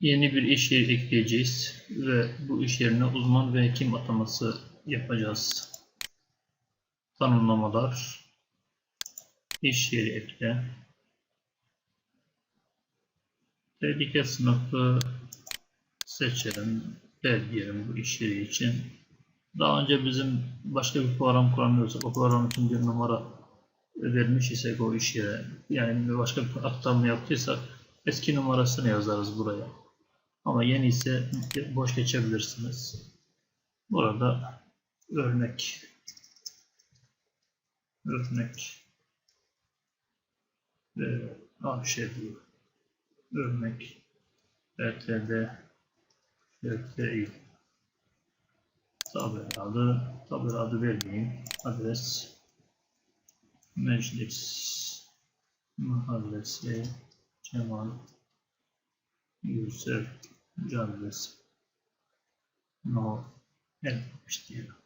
Yeni bir iş yeri ekleyeceğiz ve bu iş yerine uzman ve hekim ataması yapacağız. Tanımlamalar, iş yeri ekle, tehlike sınıfı seçelim, B diyelim bu iş yeri için. Daha önce bizim başka bir program kullanıyorsak o program için bir numara vermiş isek o iş yere yani başka bir aktarma yaptıysak eski numarasını yazarız buraya. Ama yeni ise boş geçebilirsiniz. Burada örnek. Örnek. Ve ahşedi örnek. RTD RTI tabela adı tabela adı vermeyeyim. Adres. Meclis. Mahallesi. Cemal. Yusuf Caddesi No etmiş diyor.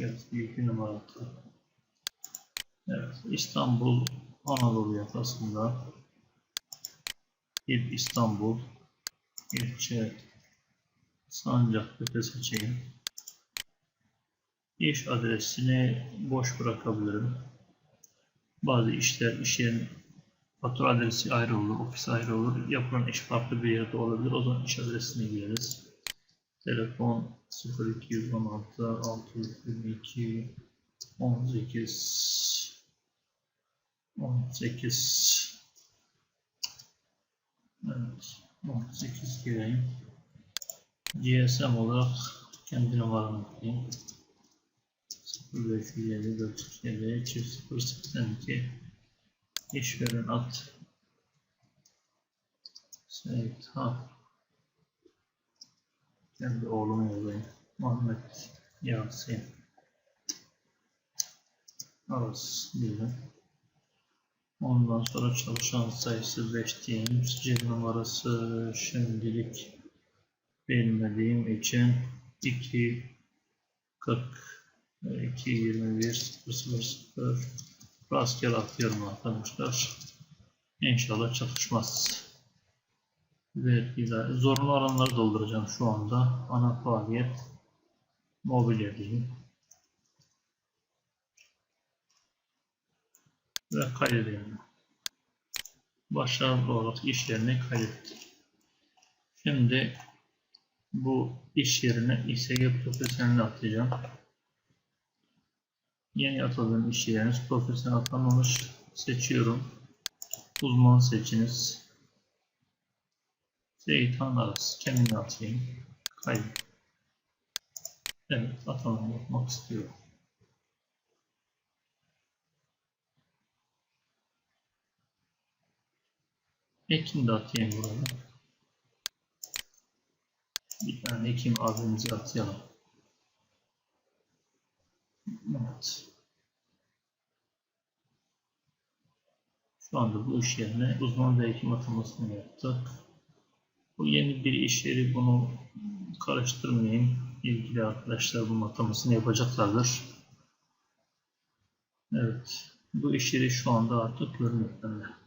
Evet, büyük bir numara attı. Evet, İstanbul Anadolu yakasında İl İstanbul ilçe Sancaktepe seçeyim. İş adresini boş bırakabilirim. Bazı işler iş yerinin fatura adresi ayrı olur, ofis ayrı olur. Yapılan iş farklı bir yerde olabilir. O zaman iş adresini gireriz. Telefon 0216 622 18 18 Evet 18 gireyim. GSM olarak kendi numaramı gireyim. 0557 447 082 iş veren at. Seyit ha. Ben de oğlum olayım. Muhammed Yasin. Aras diyelim. Ondan sonra çalışan sayısı 5 diyelim. Sicil numarası şimdilik bilmediğim için 2 40 2 21 0 0 rastgele atıyorum arkadaşlar. İnşallah çalışmaz. Vergiler. Zorunlu alanları dolduracağım şu anda. Ana faaliyet mobilya diyeyim. Ve kaydedeyim. Başarılı olarak iş yerine kaydettik. Şimdi bu iş yerine İSG profesyonel atacağım. Yeni atadığım iş yeriniz profesyonel atamamış. Seçiyorum. Uzman seçiniz. Zeytan arası. Kendini atayım. Kayıt. Evet atanım yapmak istiyorum. Ekim de atayım buraya. Bir tane Ekim abimizi atayalım. Evet. Şu anda bu iş yerine uzman hekim atamasını yaptık. Bu yeni bir iş yeri bunu karıştırmayayım. İlgili arkadaşlar bunun atamasını yapacaklardır. Evet. Bu iş yeri şu anda artık bende.